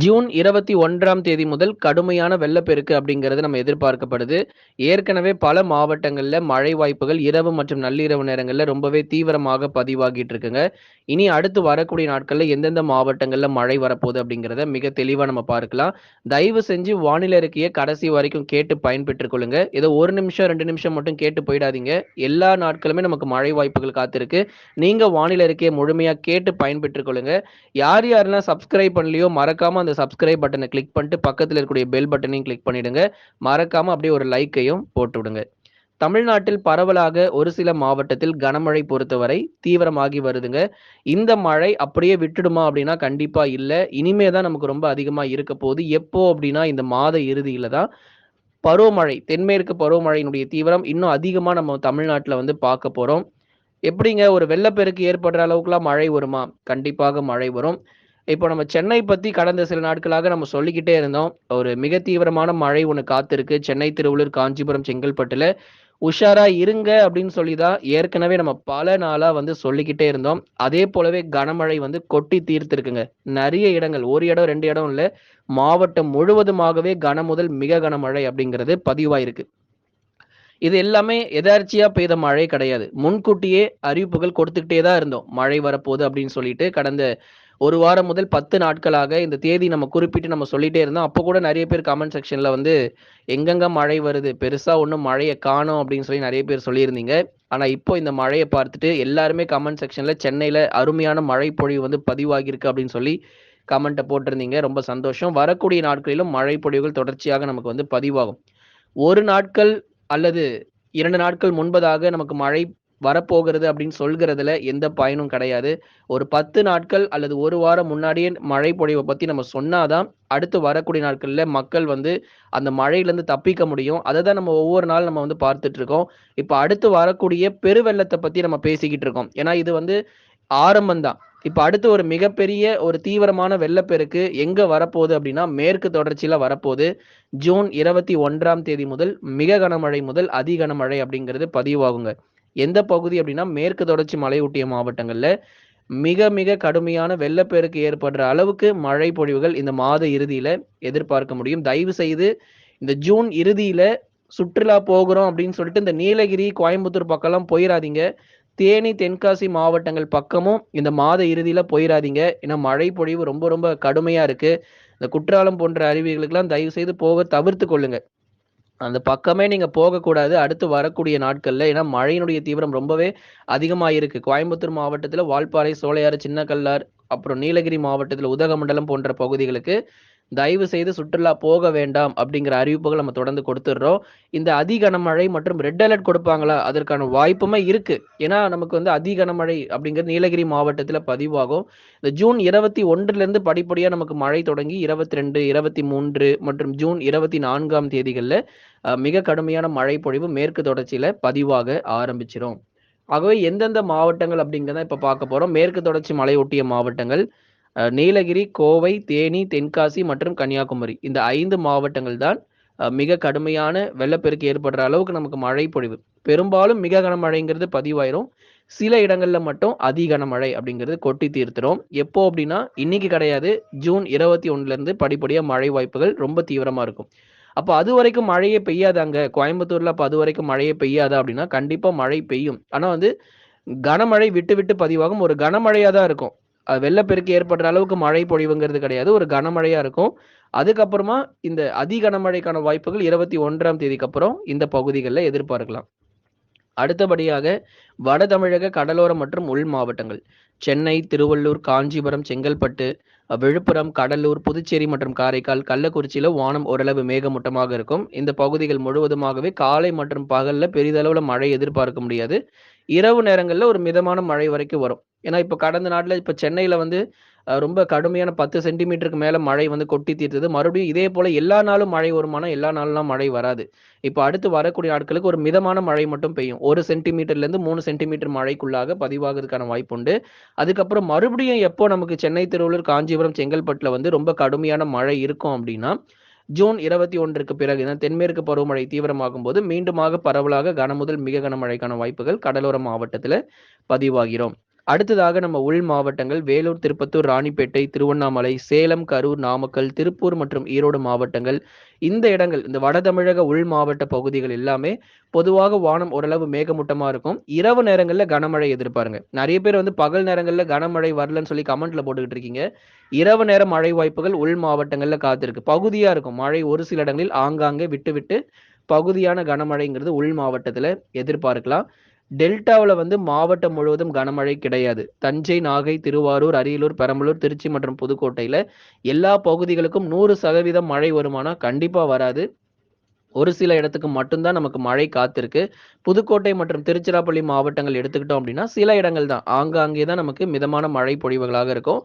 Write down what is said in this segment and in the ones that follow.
June இருபத்தி ஒன்றாம் தேதி முதல் கடுமையான வெள்ளப்பெருக்கு அப்படிங்கிறது நம்ம எதிர்பார்க்கப்படுது. ஏற்கனவே பல மாவட்டங்களில் மழை வாய்ப்புகள் இரவு மற்றும் நள்ளிரவு நேரங்களில் ரொம்பவே தீவிரமாக பதிவாகிட்டு இருக்குங்க. இனி அடுத்து வரக்கூடிய நாட்களில் எந்தெந்த மாவட்டங்களில் மழை வரப்போகுது அப்படிங்கிறத மிக தெளிவாக நம்ம பார்க்கலாம். தயவு செஞ்சு வானிலை அறிக்கையை கடைசி வரைக்கும் கேட்டு பயன்பெற்றுக் கொள்ளுங்க ஏதோ ஒரு நிமிஷம் ரெண்டு நிமிஷம் மட்டும் கேட்டு போயிடாதீங்க. எல்லா நாட்களுமே நமக்கு மழை வாய்ப்புகள் காத்திருக்கு. நீங்கள் வானிலை இருக்கையை முழுமையாக கேட்டு பயன்பெற்றுக் கொள்ளுங்க யார் யாரெல்லாம் சப்ஸ்கிரைப் பண்ணலையோ மறக்காம அந்த சப்ஸ்கிரைப் பட்டனை கிளிக் பண்ணிட்டு பக்கத்தில் இருக்கக்கூடிய பெல் பட்டனையும் கிளிக் பண்ணிடுங்க. மறக்காம அப்படியே ஒரு லைக்கையும் போட்டு விடுங்க. தமிழ்நாட்டில் பரவலாக ஒரு சில மாவட்டத்தில் கனமழை பொறுத்தவரை தீவிரமாகி வருதுங்க. இந்த மழை அப்படியே விட்டுடுமா அப்படின்னா கண்டிப்பா இல்லை. இனிமே தான் நமக்கு ரொம்ப அதிகமா இருக்க போகுது. எப்போ அப்படின்னா இந்த மாத இறுதியில தான். பருவமழை தென்மேற்கு பருவமழையினுடைய தீவிரம் இன்னும் அதிகமாக நம்ம தமிழ்நாட்டில் வந்து பார்க்க போகிறோம் எப்படிங்க? ஒரு வெள்ளப்பெருக்கு ஏற்படுற அளவுக்குலாம் மழை வருமா? கண்டிப்பாக மழை வரும். இப்போ நம்ம சென்னை பற்றி கடந்த சில நாட்களாக நம்ம சொல்லிக்கிட்டே இருந்தோம். ஒரு மிக தீவிரமான மழை ஒன்று காத்திருக்கு. சென்னை திருவள்ளூர் காஞ்சிபுரம் செங்கல்பட்டுல. உஷாரா இருங்க அப்படின்னு சொல்லி தான் ஏற்கனவே நம்ம பல நாளாக வந்து சொல்லிக்கிட்டே இருந்தோம். அதே போலவே கனமழை வந்து கொட்டி தீர்த்திருக்குங்க. நிறைய இடங்கள் ஒரு இடம் ரெண்டு இடம் இல்லை. மாவட்டம் முழுவதுமாகவே கன முதல் மிக கனமழை அப்படிங்கிறது பதிவாயிருக்கு. இது எல்லாமே எதார்ச்சியா பெய்த மழை கிடையாது. முன்கூட்டியே அறிவிப்புகள் கொடுத்துக்கிட்டே தான் இருந்தோம். மழை வரப்போகுது அப்படின்னு சொல்லிட்டு கடந்த ஒரு வாரம் முதல் பத்து நாட்களாக இந்த தேதி நம்ம குறிப்பிட்டு நம்ம சொல்லிட்டே இருந்தோம். அப்போ கூட நிறைய பேர் கமெண்ட் செக்ஷன்ல வந்து எங்கெங்க மழை வருது? பெருசா ஒன்றும் மழையை காணும் அப்படின்னு சொல்லி நிறைய பேர் சொல்லியிருந்தீங்க. ஆனா இப்போ இந்த மழையை பார்த்துட்டு எல்லாருமே கமெண்ட் செக்ஷன்ல சென்னையில அருமையான மழை பொழிவு வந்து பதிவாகியிருக்கு அப்படின்னு சொல்லி கமெண்ட்டை போட்டிருந்தீங்க. ரொம்ப சந்தோஷம். வரக்கூடிய நாட்களிலும் மழை பொழிவுகள் தொடர்ச்சியாக நமக்கு வந்து பதிவாகும். ஒரு நாட்கள் அல்லது இரண்டு நாட்கள் முன்பதாக நமக்கு மழை வரப்போகிறது அப்படின்னு சொல்கிறதுல எந்த பயனும் கிடையாது. ஒரு பத்து நாட்கள் அல்லது ஒரு வாரம் முன்னாடியே மழை பொழிவை பற்றி நம்ம சொன்னாதான் அடுத்து வரக்கூடிய நாட்களில் மக்கள் வந்து அந்த மழையிலேருந்து தப்பிக்க முடியும். அதை தான் நம்ம ஒவ்வொரு நாள் நம்ம வந்து பார்த்துட்டு இருக்கோம். இப்போ அடுத்து வரக்கூடிய பெருவெள்ளத்தை பற்றி நம்ம பேசிக்கிட்டு இருக்கோம். ஏன்னா இது வந்து ஆரம்பம் தான் இப்போ அடுத்து ஒரு மிகப்பெரிய ஒரு தீவிரமான வெள்ளப்பெருக்கு எங்கே வரப்போகுது அப்படின்னா மேற்கு தொடர்ச்சியில் வரப்போகுது. ஜூன் இருபத்தி ஒன்றாம் தேதி முதல் மிக கனமழை முதல் அதி கனமழை அப்படிங்கிறது பதிவாகுங்க. எந்த பகுதி அப்படின்னா மேற்கு தொடர்ச்சி மலையொட்டிய மாவட்டங்களில் மிக மிக கடுமையான வெள்ளப்பெருக்கு ஏற்படுற அளவுக்கு மழை பொழிவுகள் இந்த மாத இறுதியில எதிர்பார்க்க முடியும். தயவு செய்து இந்த ஜூன் இறுதியில சுற்றுலா போகிறோம் அப்படின்னு சொல்லிட்டு இந்த நீலகிரி கோயம்புத்தூர் பக்கம்லாம் போயிடாதீங்க தேனி தென்காசி மாவட்டங்கள் பக்கமும் இந்த மாத இறுதியில போயிடாதீங்க ஏன்னா மழை பொழிவு ரொம்ப ரொம்ப கடுமையா இருக்கு. இந்த குற்றாலம் போன்ற அருவிகளுக்கெல்லாம் தயவு செய்து போக தவிர்த்து கொள்ளுங்க. அந்த பக்கமே நீங்க போகக்கூடாது. அடுத்து வரக்கூடிய நாட்கள்ல ஏன்னா மழையினுடைய தீவிரம் ரொம்பவே அதிகமாக இருக்கு கோயம்புத்தூர் மாவட்டத்துல வால்பாறை சோலையாறு சின்னக்கல்லார் அப்புறம் நீலகிரி மாவட்டத்தில் உதகமண்டலம் போன்ற பகுதிகளுக்கு தயவு செய்து சுற்றுலா போக வேண்டாம் அப்படிங்கிற அறிவிப்புகள் நம்ம தொடர்ந்து கொடுத்துடுறோம். இந்த அதிகனமழை மற்றும் ரெட் அலர்ட் கொடுப்பாங்களா? அதற்கான வாய்ப்புமே இருக்கு. ஏன்னா நமக்கு வந்து அதிகனமழை அப்படிங்கிறது நீலகிரி மாவட்டத்தில் பதிவாகும். இந்த ஜூன் இருபத்தி ஒன்றுலேருந்து படிப்படியாக நமக்கு மழை தொடங்கி இருபத்தி ரெண்டு இருபத்தி மூன்று மற்றும் ஜூன் இருபத்தி நான்காம் தேதிகளில் மிக கடுமையான மழை பொழிவு மேற்கு தொடர்ச்சியில் பதிவாக ஆரம்பிச்சிடும் ஆகவே எந்தெந்த மாவட்டங்கள் அப்படிங்கிறத இப்போ பார்க்க போகிறோம் மேற்கு தொடர்ச்சி மலையொட்டிய மாவட்டங்கள் நீலகிரி கோவை தேனி தென்காசி மற்றும் கன்னியாகுமரி. இந்த ஐந்து மாவட்டங்கள் தான் மிக கடுமையான வெள்ளப்பெருக்கு ஏற்படுற அளவுக்கு நமக்கு மழை பொழிவு. பெரும்பாலும் மிக கனமழைங்கிறது பதிவாயிரும். சில இடங்கள்ல மட்டும் அதி கனமழை அப்படிங்கிறது கொட்டி தீர்த்துரும். எப்போ அப்படின்னா இன்னைக்கு கிடையாது. ஜூன் இருபத்தி ஒன்னுல இருந்து படிப்படியா மழை வாய்ப்புகள் ரொம்ப தீவிரமா இருக்கும். அப்போ அது வரைக்கும் மழையே பெய்யாதாங்க கோயம்புத்தூர்ல அப்போ அது வரைக்கும் மழையே பெய்யாதா அப்படின்னா கண்டிப்பா மழை பெய்யும். ஆனா வந்து கனமழை விட்டு விட்டு பதிவாகும். ஒரு கனமழையா தான் இருக்கும். வெள்ளப்பெருக்கு ஏற்படுற அளவுக்கு மழை பொழிவுங்கிறது கிடையாது. ஒரு கனமழையா இருக்கும். அதுக்கப்புறமா இந்த அதி கனமழைக்கான வாய்ப்புகள் இருபத்தி ஒன்றாம் தேதிக்கு அப்புறம் இந்த பகுதிகளில் எதிர்பார்க்கலாம். அடுத்தபடியாக வட தமிழக கடலோரம் மற்றும் உள் மாவட்டங்கள். சென்னை திருவள்ளூர் காஞ்சிபுரம் செங்கல்பட்டு விழுப்புரம் கடலூர் புதுச்சேரி மற்றும் காரைக்கால் கள்ளக்குறிச்சியில வானம் ஓரளவு மேகமூட்டமாக இருக்கும். இந்த பகுதிகள் முழுவதுமாகவே காலை மற்றும் பகல்ல பெரிதளவுல மழை எதிர்பார்க்க முடியாது. இரவு நேரங்களில் ஒரு மிதமான மழை வரைக்கும் வரும். ஏன்னா இப்போ கடந்த நாட்டில் இப்போ சென்னையில் வந்து ரொம்ப கடுமையான பத்து சென்டிமீட்டருக்கு மேலே மழை வந்து கொட்டி தீர்த்தது. மறுபடியும் இதே போல் எல்லா நாளும் மழை வருமானா எல்லா நாளும் மழை வராது. இப்போ அடுத்து வரக்கூடிய நாட்களுக்கு ஒரு மிதமான மழை மட்டும் பெய்யும். ஒரு சென்டிமீட்டர்லேருந்து மூணு சென்டிமீட்டர் மழைக்குள்ளாக பதிவாகிறதுக்கான வாய்ப்பு உண்டு. அதுக்கப்புறம் மறுபடியும் எப்போ நமக்கு சென்னை திருவள்ளூர் காஞ்சிபுரம் செங்கல்பட்டில் வந்து ரொம்ப கடுமையான மழை இருக்கும் அப்படின்னா ஜூன் இருபத்தி ஒன்றுக்கு பிறகு தான் தென்மேற்கு பருவமழை தீவிரமாகும் போது மீண்டுமாக பரவலாக கனமுதல் மிக கனமழைக்கான வாய்ப்புகள் கடலோர மாவட்டத்தில் பதிவாகிறோம். அடுத்ததாக நம்ம உள் மாவட்டங்கள் வேலூர், திருப்பத்தூர், ராணிப்பேட்டை, திருவண்ணாமலை, சேலம், கரூர், நாமக்கல், திருப்பூர் மற்றும் ஈரோடு மாவட்டங்கள். இந்த இடங்கள் இந்த வட தமிழக உள் மாவட்ட பகுதிகள் எல்லாமே பொதுவாக வானம் ஓரளவு மேகமூட்டமா இருக்கும். இரவு நேரங்களில் கனமழை எதிர்பாருங்க. நிறைய பேர் வந்து பகல் நேரங்களில் கனமழை வரலன்னு சொல்லி கமெண்ட்ல போட்டுக்கிட்டு இருக்கீங்க. இரவு நேர மழை வாய்ப்புகள் உள் மாவட்டங்களில் காத்திருக்கு. பகுதியா இருக்கும். மழை ஒரு சில இடங்களில் ஆங்காங்கே விட்டு விட்டு பகுதியான கனமழைங்கிறது உள் மாவட்டத்தில் எதிர்பார்க்கலாம். டெல்டாவில் வந்து மாவட்டம் முழுவதும் கனமழை கிடையாது. தஞ்சை, நாகை, திருவாரூர், அரியலூர், பெரம்பலூர், திருச்சி மற்றும் புதுக்கோட்டையில் எல்லா பகுதிகளுக்கும் 100% மழை வருமானா? கண்டிப்பாக வராது. ஒரு சில இடத்துக்கு மட்டும்தான் நமக்கு மழை காத்திருக்கு. புதுக்கோட்டை மற்றும் திருச்சிராப்பள்ளி மாவட்டங்கள் எடுத்துக்கிட்டோம் அப்படின்னா சில இடங்கள் தான். ஆங்காங்கே தான் நமக்கு மிதமான மழை பொழிவுகளாக இருக்கும்.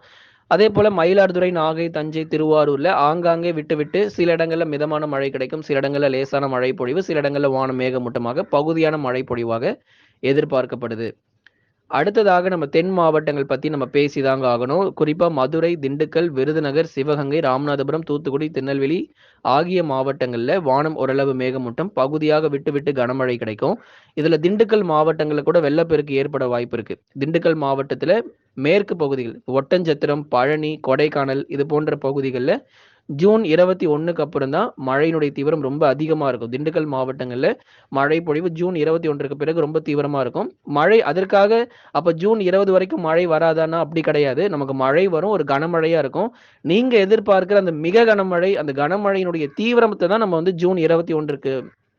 அதேபோல மயிலாடுதுறை, நாகை, தஞ்சை, திருவாரூர்ல ஆங்காங்கே விட்டு விட்டு சில இடங்கள்ல மிதமான மழை கிடைக்கும். சில இடங்கள்ல லேசான மழை பொழிவு, சில இடங்கள்ல வானம் மேகமூட்டமாக பகுதியான மழை பொழிவாக எதிர்பார்க்கப்படுது. அடுத்ததாக நம்ம தென் மாவட்டங்கள் பத்தி நம்ம பேசி தாங்க ஆகணும். குறிப்பா மதுரை, திண்டுக்கல், விருதுநகர், சிவகங்கை, ராமநாதபுரம், தூத்துக்குடி, திருநெல்வேலி ஆகிய மாவட்டங்கள்ல வானம் ஓரளவு மேகமூட்டம். பகுதியாக விட்டு விட்டு கனமழை கிடைக்கும். இதுல திண்டுக்கல் மாவட்டங்கள்ல கூட வெள்ளப்பெருக்கு ஏற்பட வாய்ப்பு இருக்கு. திண்டுக்கல் மாவட்டத்துல மேற்கு பகுதிகள் ஒட்டஞ்சத்திரம், பழனி, கொடைக்கானல் இது போன்ற பகுதிகளில் ஜூன் 21க்கு அப்புறம் தான் மழையினுடைய தீவிரம் ரொம்ப அதிகமாக இருக்கும். திண்டுக்கல் மாவட்டங்களில் மழை பொழிவு ஜூன் 21க்கு பிறகு ரொம்ப தீவிரமாக இருக்கும். மழை அதற்காக அப்போ ஜூன் 20 வரைக்கும் மழை வராதான்னா அப்படி கிடையாது. நமக்கு மழை வரும். ஒரு கனமழையாக இருக்கும். நீங்கள் எதிர்பார்க்குற அந்த மிக கனமழை, அந்த கனமழையினுடைய தீவிரத்தை தான் நம்ம வந்து ஜூன்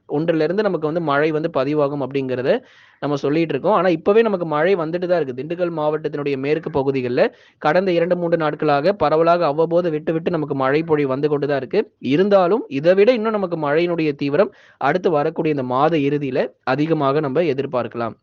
21க்கு 1லிருந்து நமக்கு வந்து மழை வந்து பதிவாகும் அப்படிங்கிறத நம்ம சொல்லிட்டு இருக்கோம். ஆனா இப்பவே நமக்கு மழை வந்துட்டு தான் இருக்கு. திண்டுக்கல் மாவட்டத்தினுடைய மேற்கு பகுதிகளில் கடந்த 2, 3 நாட்களாக பரவலாக அவ்வப்போது விட்டு விட்டு நமக்கு மழை பொழிவு வந்து கொண்டு தான் இருக்கு. இருந்தாலும் இதை விட இன்னும் நமக்கு மழையினுடைய தீவிரம் அடுத்து வரக்கூடிய இந்த மாத இறுதியில அதிகமாக நம்ம எதிர்பார்க்கலாம்.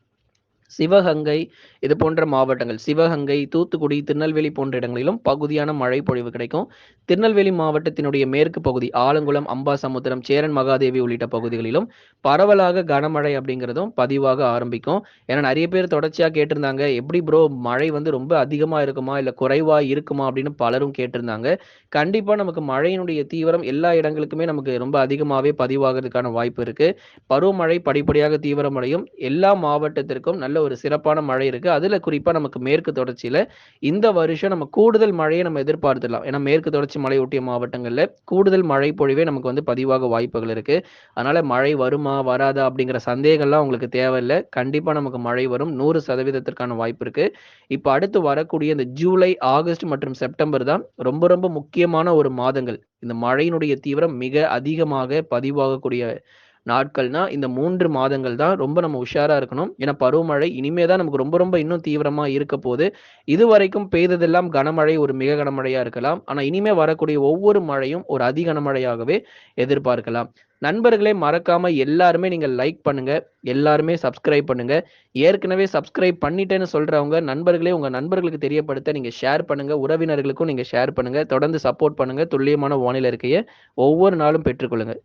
சிவகங்கை இது போன்ற மாவட்டங்கள் சிவகங்கை, தூத்துக்குடி, திருநெல்வேலி போன்ற இடங்களிலும் பகுதியான மழை பொழிவு கிடைக்கும். திருநெல்வேலி மாவட்டத்தினுடைய மேற்கு பகுதி ஆலங்குளம், அம்பாசமுத்திரம், சேரன் மகாதேவி உள்ளிட்ட பகுதிகளிலும் பரவலாக கனமழை அப்படிங்கிறதும் பதிவாக ஆரம்பிக்கும். ஏன்னா நிறைய பேர் தொடர்ச்சியாக கேட்டிருந்தாங்க. எப்படி ப்ரோ மழை வந்து ரொம்ப அதிகமாக இருக்குமா? இல்லை குறைவாக இருக்குமா? அப்படின்னு பலரும் கேட்டிருந்தாங்க. கண்டிப்பாக நமக்கு மழையினுடைய தீவிரம் எல்லா இடங்களுக்குமே நமக்கு ரொம்ப அதிகமாகவே பதிவாகிறதுக்கான வாய்ப்பு இருக்குது பருவமழை படிப்படியாக தீவிரமடையும். எல்லா மாவட்டத்திற்கும் நல்ல ஒரு சிறப்பான மழை இருக்கு. அதுல குறிப்பா நமக்கு மேற்கு தொடர்ச்சியில இந்த வருஷம் நம்ம கூடுதல் மழையை நம்ம எதிர்பார்த்துடலாம். ஏன்னா மேற்கு தொடர்ச்சி மலையொட்டிய மாவட்டங்கள்ல கூடுதல் மழை பொழிவே நமக்கு வந்து பதிவாக வாய்ப்புகள் இருக்கு. அதனால மழை வருமா? வராதா? அப்படிங்கிற சந்தேகம்லாம் உங்களுக்கு தேவையில்ல. கண்டிப்பா நமக்கு மழை வரும். நூறு சதவீதத்திற்கான வாய்ப்பு இருக்கு. இப்ப அடுத்து வரக்கூடிய இந்த ஜூலை, ஆகஸ்ட் மற்றும் செப்டம்பர் தான் ரொம்ப ரொம்ப முக்கியமான ஒரு மாதங்கள். இந்த மழையினுடைய தீவிரம் மிக அதிகமாக பதிவாகக்கூடிய நாட்கள்னா, இந்த மூன்று மாதங்கள் தான் ரொம்ப நம்ம உஷாரா இருக்கணும். ஏன்னா பருவமழை இனிமே தான் நமக்கு ரொம்ப ரொம்ப இன்னும் தீவிரமா இருக்க போது. இதுவரைக்கும் பெய்ததெல்லாம் கனமழை, ஒரு மிக கனமழையா இருக்கலாம். ஆனா இனிமே வரக்கூடிய ஒவ்வொரு மழையும் ஒரு அதி கனமழையாகவே எதிர்பார்க்கலாம். நண்பர்களே மறக்காம எல்லாருமே நீங்க லைக் பண்ணுங்க. எல்லாருமே சப்ஸ்கிரைப் பண்ணுங்க. ஏற்கனவே சப்ஸ்கிரைப் பண்ணிட்டேன்னு சொல்றவங்க நண்பர்களே உங்க நண்பர்களுக்கு தெரியப்படுத்த நீங்க ஷேர் பண்ணுங்க. உறவினர்களுக்கும் நீங்க ஷேர் பண்ணுங்க. தொடர்ந்து சப்போர்ட் பண்ணுங்க. துல்லியமான வானிலை இருக்கையை ஒவ்வொரு நாளும் பெற்றுக்கொள்ளுங்க.